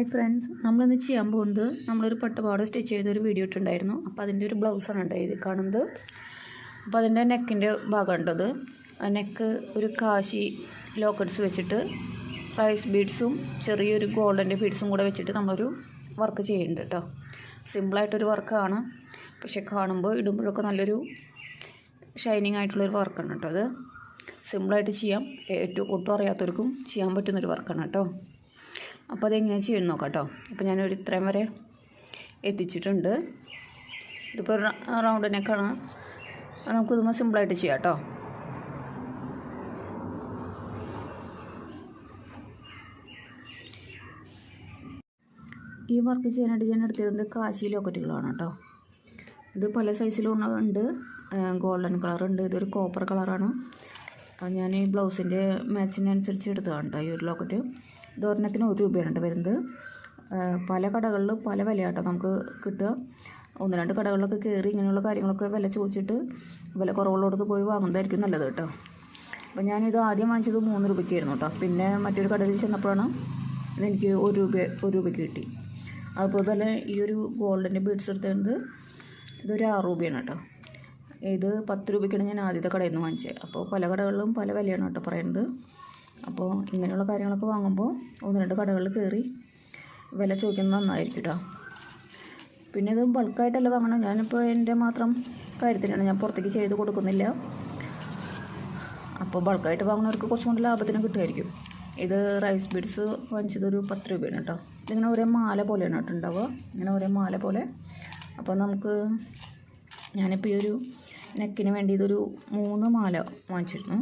Hi friends നമ്മളിന്ന് ചെയ്യാൻ പോകുന്നത് നമ്മളൊരു പട്ടുപാട് സ്റ്റിച്ച് ചെയ്തൊരു വീഡിയോ ഇട്ടുണ്ടായിരുന്നു അപ്പോൾ അതിന്റെ ഒരു ബ്ലൗസാണ് ഉണ്ടായത് കാണുന്നത്. അപ്പോൾ അതിന്റെ നെക്കിന്റെ ഭാഗമുണ്ടത് നെക്ക് ഒരു കാശി ലോക്കറ്റ്സ് വെച്ചിട്ട് റൈസ് ബീഡ്സും ചെറിയൊരു ഗോൾഡന്റെ ബീഡ്സും കൂടെ വെച്ചിട്ട് നമ്മളൊരു വർക്ക് ചെയ്യുന്നുണ്ട് കേട്ടോ. സിമ്പിളായിട്ടൊരു വർക്കാണ് പക്ഷേ കാണുമ്പോൾ ഇടുമ്പോഴൊക്കെ നല്ലൊരു ഷൈനിങ് ആയിട്ടുള്ളൊരു വർക്കാണ് കേട്ടോ അത് സിമ്പിളായിട്ട് ചെയ്യാം. ഏറ്റവും ഒട്ടും അറിയാത്തവർക്കും ചെയ്യാൻ പറ്റുന്നൊരു വർക്കാണ് കേട്ടോ. അപ്പോൾ അതെങ്ങനെയാണ് ചെയ്യണം നോക്കാം കേട്ടോ അപ്പോൾ ഞാനൊരു ഇത്രയും വരെ എത്തിച്ചിട്ടുണ്ട്. ഇതിപ്പോൾ റൗണ്ട് നമുക്ക് ഇതുമ്പോൾ സിമ്പിളായിട്ട് ചെയ്യാം കേട്ടോ ഈ വർക്ക് ചെയ്യാനായിട്ട് ഞാൻ എടുത്തിരുന്നത് കാശി ലോക്കറ്റുകളാണ് കേട്ടോ ഇത് പല സൈസിലും ഉണ്ട്. ഗോൾഡൻ കളറുണ്ട്. ഇതൊരു കോപ്പർ കളറാണ്. ഞാൻ ഈ ബ്ലൗസിന്റെ മാച്ചിനനുസരിച്ച് എടുത്തതാണ് കേട്ടോ ഈ ഒരു ലോക്കറ്റ്. ഇത് ഒരെണ്ണത്തിന് ഒരു രൂപയാണ് വരുന്നത്. പല കടകളിലും പല വിലയാട്ടോ നമുക്ക് കിട്ടുക. ഒന്ന് രണ്ട് കടകളിലൊക്കെ കയറി ഇങ്ങനെയുള്ള കാര്യങ്ങളൊക്കെ വില ചോദിച്ചിട്ട് വില കുറവുള്ളടത്ത് പോയി വാങ്ങുന്നതായിരിക്കും നല്ലത് കേട്ടോ. അപ്പോൾ ഞാനിത് ആദ്യം വാങ്ങിച്ചത് മൂന്ന് രൂപയ്ക്കായിരുന്നു കേട്ടോ. പിന്നെ മറ്റൊരു കടയിൽ ചെന്നപ്പോഴാണ് ഇതെനിക്ക് ഒരു രൂപ ഒരു രൂപയ്ക്ക് കിട്ടി. അതുപോലെ തന്നെ ഈ ഒരു ഗോൾഡിന്റെ ബീഡ്സ് എടുത്തത് ഇതൊരു ആറ് രൂപയാണ് കേട്ടോ. ഇത് പത്ത് രൂപയ്ക്കാണ് ഞാൻ ആദ്യത്തെ കടയിൽ നിന്ന് വാങ്ങിച്ചത്. അപ്പോൾ പല കടകളിലും പല വിലയാണ് കേട്ടോ പറയുന്നത്. അപ്പോൾ ഇങ്ങനെയുള്ള കാര്യങ്ങളൊക്കെ വാങ്ങുമ്പോൾ ഒന്ന് രണ്ട് കടകളിൽ കയറി വില ചോദിക്കുന്നത് നന്നായിരിക്കും കേട്ടോ പിന്നെ ഇത് ബൾക്കായിട്ടല്ല വാങ്ങണം. ഞാനിപ്പോൾ എന്റെ മാത്രം കാര്യത്തിനാണ്. ഞാൻ പുറത്തേക്ക് ചെയ്ത് കൊടുക്കുന്നില്ല. അപ്പോൾ ബൾക്കായിട്ട് വാങ്ങുന്നവർക്ക് കുറച്ചും കൂടി ലാഭത്തിന് കിട്ടുമായിരിക്കും. ഇത് റൈസ് ബീഡ്സ് വാങ്ങിച്ചതൊരു പത്ത് രൂപയാണ് കേട്ടോ ഇതിങ്ങനെ ഒരേ മാല പോലെയാണ് കേട്ടോ ഉണ്ടാവുക. ഇങ്ങനെ ഒരേ മാല പോലെ. അപ്പോൾ നമുക്ക് ഞാനിപ്പോൾ ഈ ഒരു നെക്കിന് വേണ്ടി ഇതൊരു മൂന്ന് മാല വാങ്ങിച്ചിരുന്നു.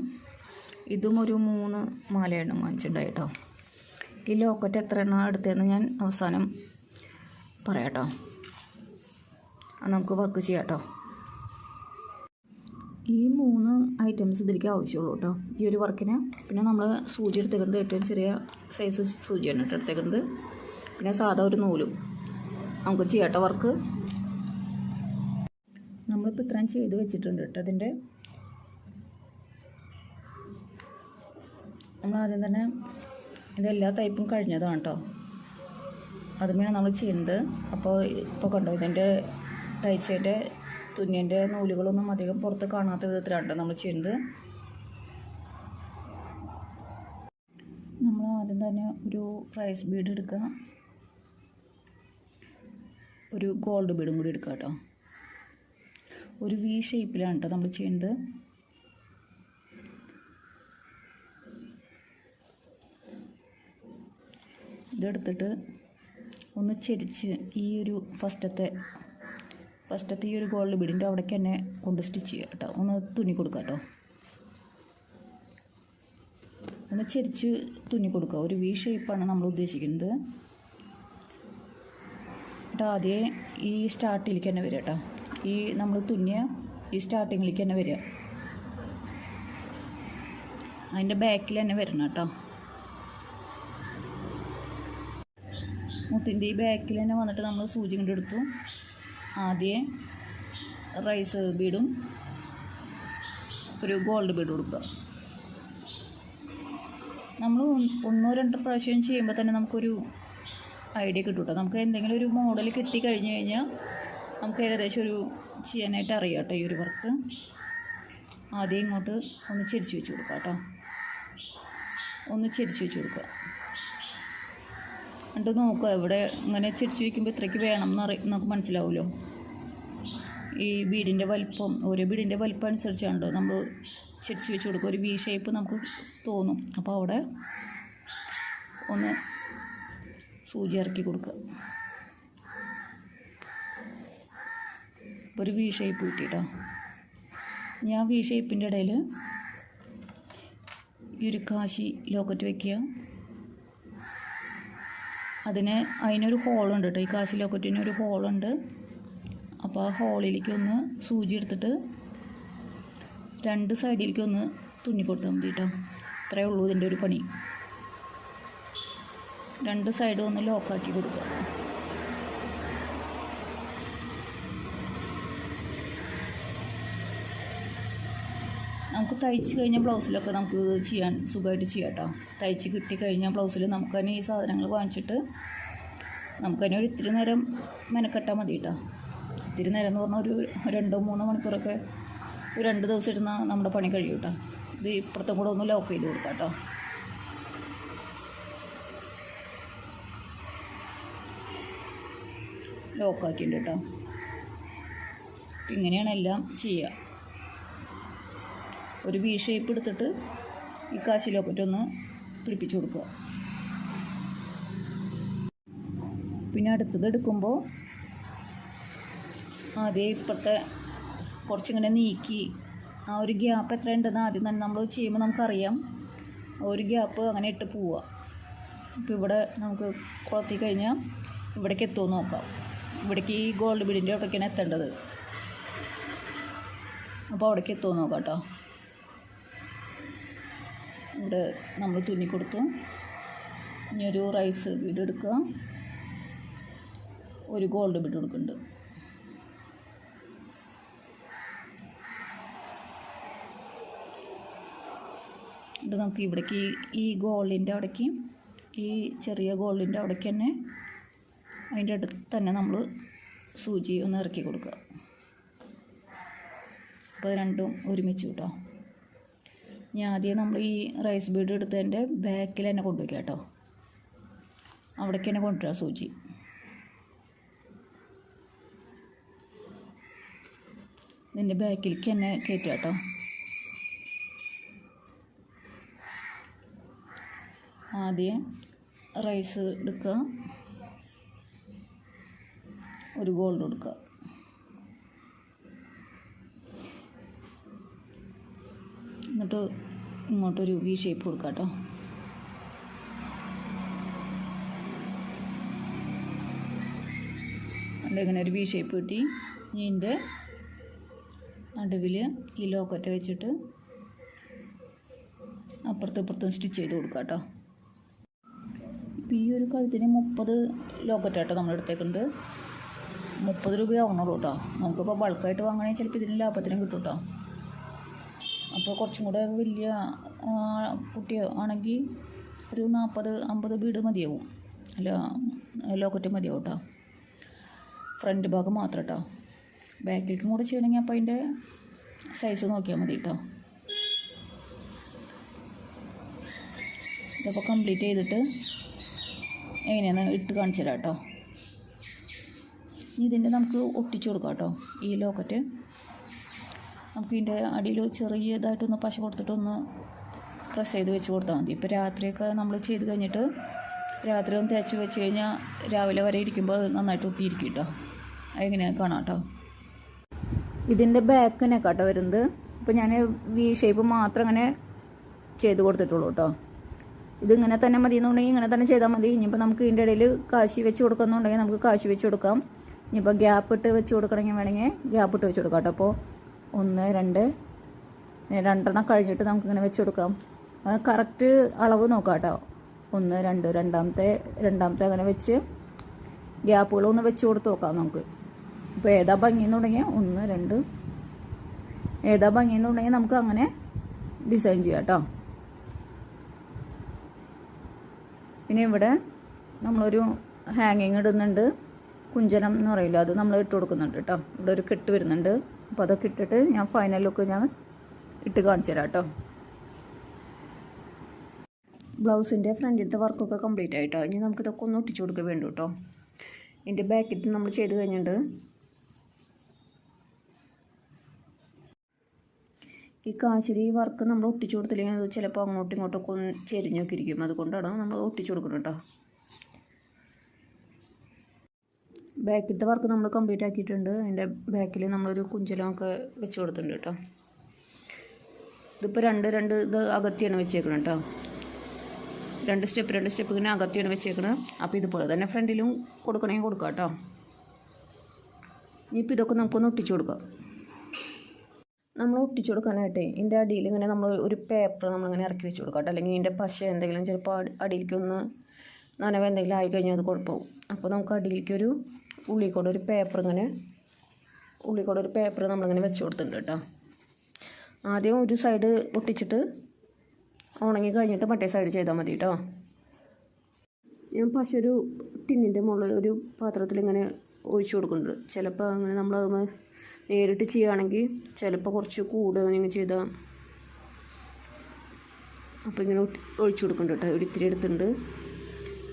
ഇതും ഒരു മൂന്ന് മാലയാണ് വാങ്ങിച്ചിട്ടുണ്ടായി കേട്ടോ. ഈ ലോക്കറ്റ് എത്ര എണ്ണം എടുത്തതെന്ന് ഞാൻ അവസാനം പറയാട്ടോ. കേട്ടോ നമുക്ക് വർക്ക് ചെയ്യാം കേട്ടോ. ഈ മൂന്ന് ഐറ്റംസ് ഇതിലേക്ക് ആവശ്യമുള്ളൂ കേട്ടോ. ഈ ഒരു വർക്കിന്. പിന്നെ നമ്മൾ സൂചി എടുത്തേക്കുന്നത് ഏറ്റവും ചെറിയ സൈസ് സൂചിയാണ് എടുത്തേക്കുന്നത്. പിന്നെ സാധാ ഒരു നൂലും. നമുക്ക് ചെയ്യാം കേട്ടോ വർക്ക് നമ്മളിപ്പോൾ ഇത്രയും ചെയ്ത് വെച്ചിട്ടുണ്ട് കേട്ടോ. അതിന്റെ നമ്മൾ ആദ്യം തന്നെ ഇതെല്ലാ ടൈപ്പും കഴിഞ്ഞതാണ് കേട്ടോ അതുമാണ് നമ്മൾ ചെയ്യുന്നത് അപ്പോൾ ഇപ്പോൾ കണ്ടോ ഇതിന്റെ തയ്ച്ചതിന്റെ തുന്നിന്റെ നൂലുകളൊന്നും അധികം പുറത്ത് കാണാത്ത വിധത്തിലാണ് കേട്ടോ നമ്മൾ ചെയ്യുന്നത് നമ്മൾ ആദ്യം തന്നെ ഒരു റൈസ് ബീഡ് എടുക്കുക. ഒരു ഗോൾഡ് ബീഡും കൂടി എടുക്കുക കേട്ടോ ഒരു വി ഷേപ്പിലാണ് കേട്ടോ നമ്മൾ ചെയ്യുന്നത് ഇതെടുത്തിട്ട് ഒന്ന് ചെരിച്ച് ഈ ഒരു ഫസ്റ്റത്തെ ഫസ്റ്റത്തെ ഈ ഒരു ഗോൾഡ് ബീഡിന്റെ അവിടേക്ക് തന്നെ കൊണ്ട് സ്റ്റിച്ച് ചെയ്യുക കേട്ടോ. ഒന്ന് തുന്നി കൊടുക്കുക കേട്ടോ. ഒന്ന് ചെരിച്ച് തുന്നി കൊടുക്കുക. ഒരു വി ഷേപ്പാണ് നമ്മൾ ഉദ്ദേശിക്കുന്നത്. കേട്ടോ ആദ്യമേ ഈ സ്റ്റാർട്ടിലേക്ക് തന്നെ വരിക കേട്ടോ. ഈ നമ്മൾ തുന്നിയ ഈ സ്റ്റാർട്ടിങ്ങിലേക്ക് തന്നെ വരിക. അതിന്റെ ബാക്കിൽ തന്നെ വരണം കേട്ടോ. മുത്തിന്റെ ഈ ബാക്കിൽ തന്നെ വന്നിട്ട് നമ്മൾ സൂചി കൊണ്ടെടുത്തു ആദ്യം റൈസ് ബീഡും ഒരു ഗോൾഡ് ബീഡ് കൊടുക്കുക. നമ്മൾ ഒന്നോ രണ്ടോ പ്രാവശ്യം ചെയ്യുമ്പോൾ തന്നെ നമുക്കൊരു ഐഡിയ കിട്ടും നമുക്ക് എന്തെങ്കിലും ഒരു മോഡൽ കിട്ടി കഴിഞ്ഞ് കഴിഞ്ഞാൽ നമുക്ക് ഏകദേശം ഒരു ചെയ്യാനായിട്ട് അറിയാം കേട്ടോ ഈ ഒരു വർക്ക്. ആദ്യം ഇങ്ങോട്ട് ഒന്ന് ചെരിച്ച് വെച്ച് കൊടുക്കുക കേട്ടോ ഒന്ന് ചെരിച്ച് വെച്ച് കൊടുക്കുക. എന്നിട്ട് നോക്കുക എവിടെ ഇങ്ങനെ ചിരിച്ചു വയ്ക്കുമ്പോൾ ഇത്രയ്ക്ക് വേണം എന്ന് നമുക്ക് മനസ്സിലാവുമല്ലോ ഈ ബീഡിന്റെ വലിപ്പം ഓരോ ബീഡിന്റെ വലിപ്പം അനുസരിച്ചാണ് നമ്മൾ ചിരിച്ചു വെച്ച് കൊടുക്കുക. ഒരു വി ഷേപ്പ് നമുക്ക് തോന്നും. അപ്പോൾ അവിടെ ഒന്ന് സൂചി ഇറക്കി കൊടുക്കുക. ഒരു വി ഷേപ്പ് കിട്ടിയിട്ടോ ഞാൻ വി ഷേപ്പിന്റെ ഇടയിൽ ഈ ഒരു കാശി ലോക്കറ്റ് വയ്ക്കുക അതിന് അതിനൊരു ഹോളുണ്ട് കേട്ടോ ഈ കാശി ലോക്കറ്റിന് ഒരു ഹോളുണ്ട് അപ്പോൾ ആ ഹോളിലേക്ക് ഒന്ന് സൂചി എടുത്തിട്ട് രണ്ട് സൈഡിലേക്ക് ഒന്ന് തുന്നി കൊടുത്താൽ മതി കേട്ടോ ഇത്രയേ ഉള്ളൂ ഇതിന്റെ ഒരു പണി. രണ്ട് സൈഡും ഒന്ന് ലോക്കാക്കി കൊടുക്കുക. നമുക്ക് തയ്ച്ച് കഴിഞ്ഞ ബ്ലൗസിലൊക്കെ നമുക്ക് ചെയ്യാൻ സുഖമായിട്ട് ചെയ്യാം കേട്ടോ തയ്ച്ച് കിട്ടി കഴിഞ്ഞ ബ്ലൗസിൽ നമുക്ക് തന്നെ ഈ സാധനങ്ങൾ വാങ്ങിച്ചിട്ട് നമുക്കതിനെ ഒരു ഇത്തിരി നേരം മെനക്കെട്ടാൽ മതി കേട്ടോ ഇത്തിരി നേരം എന്ന് പറഞ്ഞാൽ ഒരു രണ്ടോ മൂന്നോ മണിക്കൂറൊക്കെ ഒരു രണ്ട് ദിവസം ഇരുന്നാൽ നമ്മുടെ പണി കഴിയും കേട്ടോ ഇത് ഇപ്പുറത്തും കൂടെ ഒന്ന് ലോക്ക് ചെയ്ത് കൊടുക്കാം കേട്ടോ ലോക്കാക്കിയിട്ടുണ്ട് കേട്ടോ ഇങ്ങനെയാണ് എല്ലാം ചെയ്യുക ഒരു വി ഷേപ്പ് എടുത്തിട്ട് ഈ കാശി ലോക്കറ്റ് ഒന്ന് പിടിപ്പിച്ച് കൊടുക്കുക. പിന്നെ അടുത്തത് എടുക്കുമ്പോൾ ആദ്യം ഇപ്പോഴത്തെ കുറച്ചിങ്ങനെ നീക്കി ആ ഒരു ഗ്യാപ്പ് എത്ര ഉണ്ടെന്ന് ആദ്യം തന്നെ നമ്മൾ ചെയ്യുമ്പോൾ നമുക്കറിയാം. ഒരു ഗ്യാപ്പ് അങ്ങനെ ഇട്ട് പോവുക. ഇപ്പോൾ ഇവിടെ നമുക്ക് കുളത്തി കഴിഞ്ഞാൽ ഇവിടേക്ക് എത്തുമോ നോക്കാം. ഇവിടേക്ക് ഈ ഗോൾഡ് ബീഡിന്റെ അവിടേക്കാണ് എത്തേണ്ടത്. അപ്പോൾ അവിടേക്ക് എത്തുമോ നോക്കാം കേട്ടോ. ഇവിടെ നമ്മൾ തുന്നി കൊടുത്തു ഇനി ഒരു റൈസ് ബീഡ് എടുക്കുക. ഒരു ഗോൾഡ് ബീഡ് കൊടുക്കുന്നുണ്ട് ഇത് നമുക്ക് ഇവിടേക്ക് ഈ- ഗോൾഡിന്റെ അവിടേക്ക് ഈ ചെറിയ ഗോൾഡിന്റെ അവിടേക്ക് തന്നെ അതിന്റെ അടുത്ത് തന്നെ നമ്മൾ സൂചി ഒന്ന് ഇറക്കി കൊടുക്കുക. അപ്പോൾ രണ്ടും ഒരുമിച്ച് കേട്ടോ. ഇനി ആദ്യം നമ്മൾ ഈ റൈസ് ബീഡ് എടുത്തതിന്റെ ബാക്കിൽ തന്നെ കൊണ്ടുവയ്ക്കുക കേട്ടോ. അവിടേക്ക് തന്നെ കൊണ്ടുവരാം സൂചി. ഇതിന്റെ ബാക്കിലേക്ക് തന്നെ കയറ്റുക കേട്ടോ. ആദ്യം റൈസ് എടുക്കുക. ഒരു ഗോൾഡ് കൊടുക്കുക എന്നിട്ട് ഇങ്ങോട്ടൊരു വി ഷേപ്പ് കൊടുക്കുക കേട്ടോ ഇങ്ങനെ ഒരു വി ഷേപ്പ് കിട്ടി. ഇതിന്റെ നടുവിൽ ഈ ലോക്കറ്റ് വെച്ചിട്ട് അപ്പുറത്തും ഇപ്പുറത്തും സ്റ്റിച്ച് ചെയ്ത് കൊടുക്കുക കേട്ടോ ഇപ്പോൾ ഈ ഒരു കഴുത്തിന് മുപ്പത് ലോക്കറ്റ് കേട്ടോ നമ്മൾ എടുത്തേക്കുന്നത്. മുപ്പത് രൂപയാവണുള്ളൂ കേട്ടോ നമുക്കിപ്പോൾ ബൾക്കായിട്ട് വാങ്ങണമെങ്കിൽ ചിലപ്പോൾ ഇതിന് ലാഭത്തിനും കിട്ടും കേട്ടോ അപ്പോൾ കുറച്ചും കൂടെ വലിയ കുട്ടിയോ ആണെങ്കിൽ ഒരു നാൽപ്പത് അമ്പത് വീട് മതിയാവും. അല്ല ലോക്കറ്റ് മതിയാവും കേട്ടോ ഫ്രണ്ട് ഭാഗം മാത്രം കേട്ടോ ബാക്കിലേക്കും കൂടെ ചെയ്യണമെങ്കിൽ അപ്പോൾ അതിന്റെ സൈസ് നോക്കിയാൽ മതി കേട്ടോ ഇതപ്പോൾ കംപ്ലീറ്റ് ചെയ്തിട്ട് എങ്ങനെയാണ് ഇട്ട് കാണിച്ചു തരാം കേട്ടോ ഇതിന്റെ നമുക്ക് ഒട്ടിച്ചു കൊടുക്കാം കേട്ടോ ഈ ലോക്കറ്റ് നമുക്ക് ഇതിന്റെ അടിയിൽ ചെറിയതായിട്ടൊന്ന് പശ കൊടുത്തിട്ടൊന്ന് പ്രസ് ചെയ്ത് വെച്ച് കൊടുത്താൽ മതി. ഇപ്പോൾ രാത്രിയൊക്കെ നമ്മൾ ചെയ്ത് കഴിഞ്ഞിട്ട് രാത്രി ഒന്ന് തേച്ച് വെച്ച് കഴിഞ്ഞാൽ രാവിലെ വരെ ഇരിക്കുമ്പോൾ നന്നായിട്ട് ഒട്ടിയിരിക്കും കേട്ടോ. അതെങ്ങനെയാണ് കാണാം കേട്ടോ. ഇതിന്റെ ബാക്കിനെ കേട്ടോ വരുന്നത്. ഇപ്പോൾ ഞാൻ വി ഷേപ്പ് മാത്രം അങ്ങനെ ചെയ്ത് കൊടുത്തിട്ടുള്ളൂ കേട്ടോ. ഇതിങ്ങനെ തന്നെ മതി എന്നുണ്ടെങ്കിൽ ഇങ്ങനെ തന്നെ ചെയ്താൽ മതി. ഇനിയിപ്പോൾ നമുക്ക് ഇതിന്റെ ഇടയിൽ കാശി വെച്ച് കൊടുക്കുന്നുണ്ടെങ്കിൽ നമുക്ക് കാശി വെച്ച് കൊടുക്കാം. ഇനിയിപ്പോൾ ഗ്യാപ്പ് ഇട്ട് വെച്ച് കൊടുക്കണമെങ്കിൽ വേണമെങ്കിൽ ഗ്യാപ്പ് ഇട്ട് വെച്ച് കൊടുക്കാം കേട്ടോ. അപ്പോൾ ഒന്ന് രണ്ട്. രണ്ടെണ്ണം കഴിഞ്ഞിട്ട് നമുക്കിങ്ങനെ വെച്ച് കൊടുക്കാം അത് കറക്റ്റ് അളവ് നോക്കാം കേട്ടോ ഒന്ന് രണ്ട് രണ്ടാമത്തെ രണ്ടാമത്തെ അങ്ങനെ വെച്ച് ഗ്യാപ്പുകളൊന്ന് വെച്ച് കൊടുത്ത് നോക്കാം നമുക്ക്. ഇപ്പോൾ ഏതാ ഭംഗി തുടങ്ങിയാൽ ഒന്ന് രണ്ട്. ഏതാ ഭംഗി തുടങ്ങിയാൽ നമുക്ക് അങ്ങനെ ഡിസൈൻ ചെയ്യാം കേട്ടോ പിന്നെ ഇവിടെ നമ്മളൊരു ഹാങ്ങിങ് ഇടുന്നുണ്ട്. കുഞ്ചനം എന്ന് പറയില്ല അത് നമ്മൾ ഇട്ട് കൊടുക്കുന്നുണ്ട് കേട്ടോ ഇവിടെ ഒരു കെട്ട് വരുന്നുണ്ട്. അപ്പോൾ അതൊക്കെ ഇട്ടിട്ട് ഞാൻ ഫൈനൽ ലുക്ക് ഞാൻ ഇട്ട് കാണിച്ചു തരാം കേട്ടോ ബ്ലൗസിന്റെ ഫ്രണ്ടിലത്തെ വർക്കൊക്കെ കംപ്ലീറ്റ് ആയിട്ടോ. ഇനി നമുക്ക് ഇതൊക്കെ ഒന്ന് ഒട്ടിച്ചു കൊടുക്കുക വേണ്ടു കേട്ടോ ഇതിന്റെ ബാക്കിൽ നമ്മൾ ചെയ്ത് കഴിഞ്ഞിട്ടുണ്ട്. ഈ കാശിരി വർക്ക് നമ്മൾ ഒട്ടിച്ചു കൊടുത്തില്ലെങ്കിൽ അത് ചിലപ്പോൾ അങ്ങോട്ടും ഇങ്ങോട്ടൊക്കെ ഒന്ന് ചെരിഞ്ഞൊക്കെ ഇരിക്കും. അതുകൊണ്ടാണ് നമ്മൾ ഒട്ടിച്ചു കൊടുക്കുന്നത് കേട്ടോ ബാക്കിലത്തെ വർക്ക് നമ്മൾ കംപ്ലീറ്റ് ആക്കിയിട്ടുണ്ട്. അതിന്റെ ബാക്കിൽ നമ്മളൊരു കുഞ്ചലമൊക്കെ വെച്ച് കൊടുത്തിട്ടുണ്ട് കേട്ടോ. ഇതിപ്പോൾ രണ്ട് രണ്ട് ഇത് അകത്തിയാണ് വെച്ചേക്കണം കേട്ടോ. രണ്ട് സ്റ്റെപ്പ് രണ്ട് സ്റ്റെപ്പ് ഇങ്ങനെ അകത്തിയാണ് വെച്ചേക്കണത്. അപ്പോൾ ഇതുപോലെ തന്നെ ഫ്രണ്ടിലും കൊടുക്കണമെങ്കിൽ കൊടുക്കാം കേട്ടോ. ഇനിയിപ്പോൾ ഇതൊക്കെ നമുക്കൊന്ന് ഒട്ടിച്ചു കൊടുക്കാം. നമ്മൾ ഒട്ടിച്ചു കൊടുക്കാനായിട്ടേ ഇതിന്റെ അടിയിൽ ഇങ്ങനെ നമ്മൾ ഒരു പേപ്പർ നമ്മളിങ്ങനെ ഇറക്കി വെച്ച് കൊടുക്കാം കേട്ടോ. അല്ലെങ്കിൽ ഇതിന്റെ പശ എന്തെങ്കിലും ചിലപ്പോൾ അടിയിലേക്കൊന്ന് നനവ് എന്തെങ്കിലും ആയി കഴിഞ്ഞാൽ അത് കുഴപ്പമാവും അപ്പോൾ നമുക്ക് അടിയിലേക്ക് ഒരു ഉള്ളിൽ കൂടെ ഒരു പേപ്പർ ഇങ്ങനെ ഉള്ളിൽ കൂടെ ഒരു പേപ്പർ നമ്മളിങ്ങനെ വെച്ച് കൊടുത്തിട്ടുണ്ട് കേട്ടോ. ആദ്യം ഒരു സൈഡ് ഒട്ടിച്ചിട്ട് ഉണങ്ങി കഴിഞ്ഞിട്ട് മറ്റേ സൈഡ് ചെയ്താൽ മതി കേട്ടോ. ഞാൻ പശ ഒരു ടിന്നിന്റെ മുകളിൽ ഒരു പാത്രത്തിൽ ഇങ്ങനെ ഒഴിച്ചു കൊടുക്കുന്നുണ്ട്. ചിലപ്പോൾ അങ്ങനെ നമ്മൾ നേരിട്ട് ചെയ്യുകയാണെങ്കിൽ ചിലപ്പോൾ കുറച്ച് കൂടുതൽ ഇങ്ങനെ ചെയ്താൽ അപ്പോൾ ഇങ്ങനെ ഒഴിച്ചു കൊടുക്കുന്നുണ്ട് കേട്ടോ. ഒരു ഇത്തിരി എടുത്തിട്ടുണ്ട്.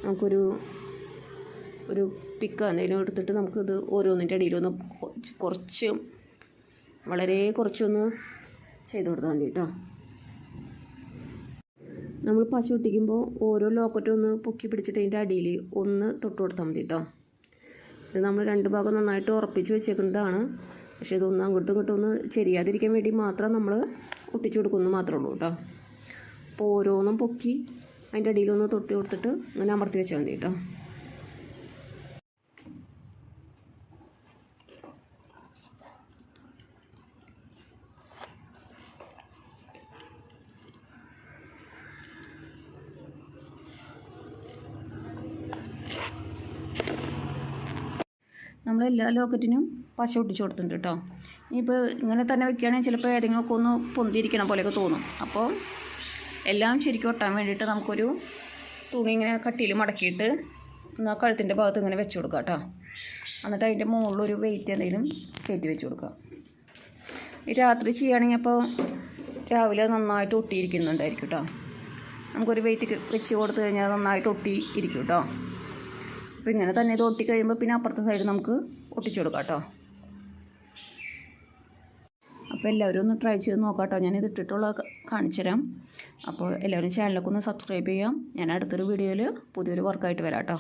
നമുക്കൊരു ഒരു പിക്ക് എന്തെങ്കിലും എടുത്തിട്ട് നമുക്കിത് ഓരോന്നിന്റെ അടിയിലൊന്ന് കുറച്ച് വളരെ കുറച്ചൊന്ന് ചെയ്ത് കൊടുത്താൽ മതി കേട്ടോ നമ്മൾ പശു ഒട്ടിക്കുമ്പോൾ ഓരോ ലോക്കറ്റും ഒന്ന് പൊക്കി പിടിച്ചിട്ട് അതിന്റെ അടിയിൽ ഒന്ന് തൊട്ട് കൊടുത്താൽ മതി കേട്ടോ ഇത് നമ്മൾ രണ്ട് ഭാഗം നന്നായിട്ട് ഉറപ്പിച്ച് വെച്ചേക്കുന്നതാണ്. പക്ഷേ ഇതൊന്ന് അങ്ങോട്ടും ഇങ്ങോട്ടും ഒന്ന് ചെരിയാതിരിക്കാൻ വേണ്ടി മാത്രം നമ്മൾ ഒട്ടിച്ചു കൊടുക്കുന്നു മാത്രമേ ഉള്ളൂ കേട്ടോ അപ്പോൾ ഓരോന്നും പൊക്കി അതിന്റെ അടിയിലൊന്ന് തൊട്ടി കൊടുത്തിട്ട് അങ്ങനെ അമർത്തി വെച്ചാൽ മതി കേട്ടോ നമ്മൾ എല്ലാ ലോക്കറ്റിനും പശ ഒട്ടിച്ചു കൊടുത്തിട്ടുണ്ട് കേട്ടോ. ഇനിയിപ്പോൾ ഇങ്ങനെ തന്നെ വെക്കുകയാണെങ്കിൽ ചിലപ്പോൾ ഏതെങ്കിലുമൊക്കെ ഒന്ന് പൊന്തിയിരിക്കണ പോലെയൊക്കെ തോന്നും. അപ്പോൾ എല്ലാം ശരിക്കും ഒട്ടാൻ വേണ്ടിയിട്ട് നമുക്കൊരു തുണി ഇങ്ങനെ കട്ടിയിൽ മടക്കിയിട്ട് ഒന്ന് ആ കഴുത്തിന്റെ ഭാഗത്ത് ഇങ്ങനെ വെച്ച് കൊടുക്കുക കേട്ടോ. എന്നിട്ട് അതിന്റെ മുകളിലൊരു വെയിറ്റ് എന്തെങ്കിലും കയറ്റി വെച്ച് കൊടുക്കുക ഈ രാത്രി ചെയ്യുകയാണെങ്കിൽ അപ്പോൾ രാവിലെ നന്നായിട്ട് ഒട്ടിയിരിക്കുന്നുണ്ടായിരിക്കും കേട്ടോ. നമുക്കൊരു വെയിറ്റ് വെച്ച് കൊടുത്തു കഴിഞ്ഞാൽ നന്നായിട്ട് ഒട്ടി ഇരിക്കും കേട്ടോ. അപ്പോൾ ഇങ്ങനെ തന്നെ ഇത് ഒട്ടി കഴിയുമ്പോൾ പിന്നെ അപ്പുറത്തെ സൈഡ് നമുക്ക് ഒട്ടിച്ചു കൊടുക്കാം കേട്ടോ. അപ്പോൾ എല്ലാവരും ഒന്ന് ട്രൈ ചെയ്ത് നോക്കാം കേട്ടോ. ഞാനിത് ഇട്ടിട്ടുള്ള കാണിച്ചു തരാം. അപ്പോൾ എല്ലാവരും ചാനലൊക്കെ ഒന്ന് സബ്സ്ക്രൈബ് ചെയ്യാം. ഞാൻ അടുത്തൊരു വീഡിയോയിൽ പുതിയൊരു വർക്കായിട്ട് വരാം കേട്ടോ.